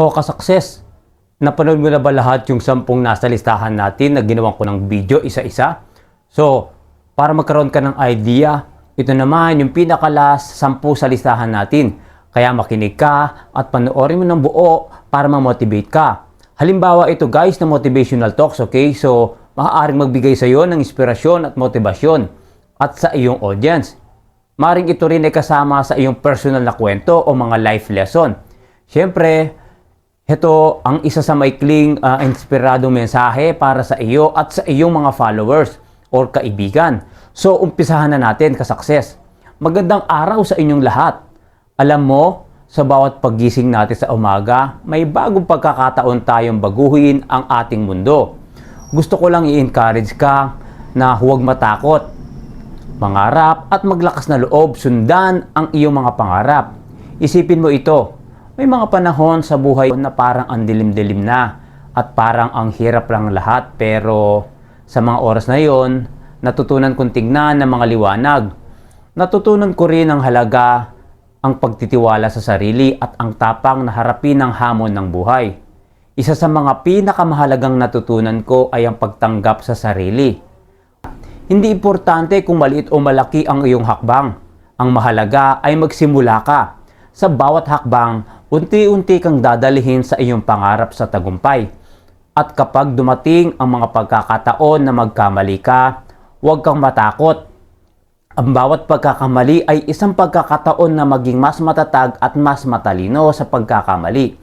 O kasakses, napanood mo na ba lahat yung sampung nasa listahan natin na ginawan ko ng video isa-isa? So, para magkaroon ka ng idea, ito naman yung pinakalas sampu sa listahan natin. Kaya makinig ka at panoorin mo ng buo para ma-motivate ka. Halimbawa ito guys na motivational talks, okay? So, maaaring magbigay sa iyo ng inspirasyon at motibasyon at sa iyong audience. Maring ito rin ay kasama sa iyong personal na kwento o mga life lesson. Siyempre, ito ang isa sa maikling ah, inspiradong mensahe para sa iyo at sa iyong mga followers or kaibigan. So, umpisahan na natin kasakses. Magandang araw sa inyong lahat. Alam mo, sa bawat paggising natin sa umaga, may bagong pagkakataon tayong baguhin ang ating mundo. Gusto ko lang i-encourage ka na huwag matakot mangarap at maglakas na loob sundan ang iyong mga pangarap. Isipin mo ito, may mga panahon sa buhay na parang ang dilim-dilim na at parang ang hirap lang lahat pero sa mga oras na yon, natutunan kong tignan ng mga liwanag. Natutunan ko rin ang halaga ang pagtitiwala sa sarili at ang tapang na harapin ang hamon ng buhay. Isa sa mga pinakamahalagang natutunan ko ay ang pagtanggap sa sarili. Hindi importante kung maliit o malaki ang iyong hakbang. Ang mahalaga ay magsimula ka. Sa bawat hakbang, unti-unti kang dadalihin sa iyong pangarap sa tagumpay. At kapag dumating ang mga pagkakataon na magkamali ka, huwag kang matakot. Ang bawat pagkakamali ay isang pagkakataon na maging mas matatag at mas matalino sa pagkakamali.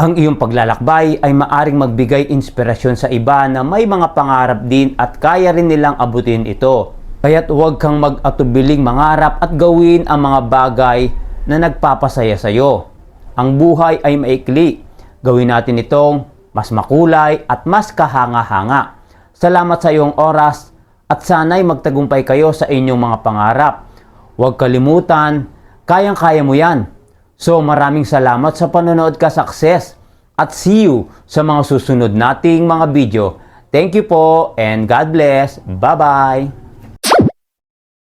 Ang iyong paglalakbay ay maaring magbigay inspirasyon sa iba na may mga pangarap din at kaya rin nilang abutin ito. Kaya't huwag kang mag-atubiling mangarap at gawin ang mga bagay na nagpapasaya sa iyo. Ang buhay ay maikli. Gawin natin itong mas makulay at mas kahanga-hanga. Salamat sa iyong oras at sana'y magtagumpay kayo sa inyong mga pangarap. Huwag kalimutan, kayang-kaya mo yan. So maraming salamat sa panonood ka success at see you sa mga susunod nating mga video. Thank you po and God bless. Bye-bye!